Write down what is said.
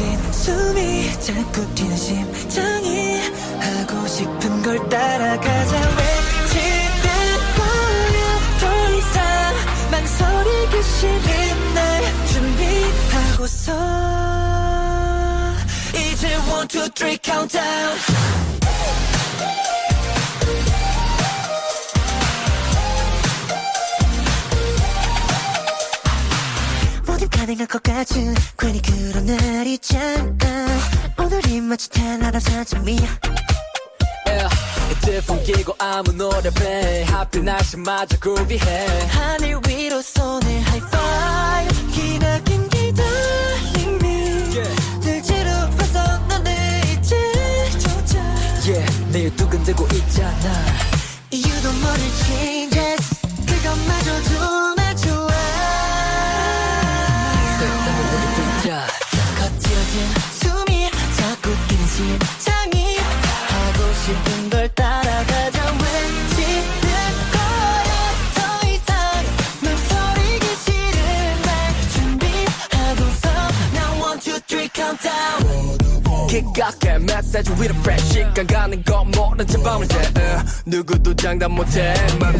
멎은 숨이 자꾸 뛰는 심장이 하고 싶은 걸 따라가자. 외치는 더 이상 망설이기 싫은 날 준비하고서. 이제 one two three countdown 가능할 것 같은 괜히 그런 날 있잖아. 오늘이 마치 점이야. Yeah. 이제 풍기고 아무 노래 play. 하필 날씨마저 groovy해. 하늘 위로 손을 하이파이브. 기나긴 기다림이 Yeah. 늘 지루해서 너네 이제 조자 yeah. 내일 두근대고 있잖아 심장이 하고 싶은 걸 따라가자. 외치는 거야. 더 이상 망설이기 싫은 날 준비하고서 Now one two three countdown. 기깎게 메시지 위로 fresh 시간 가는 거 모른 채 밤을 새 누구도 장담 못해. 맘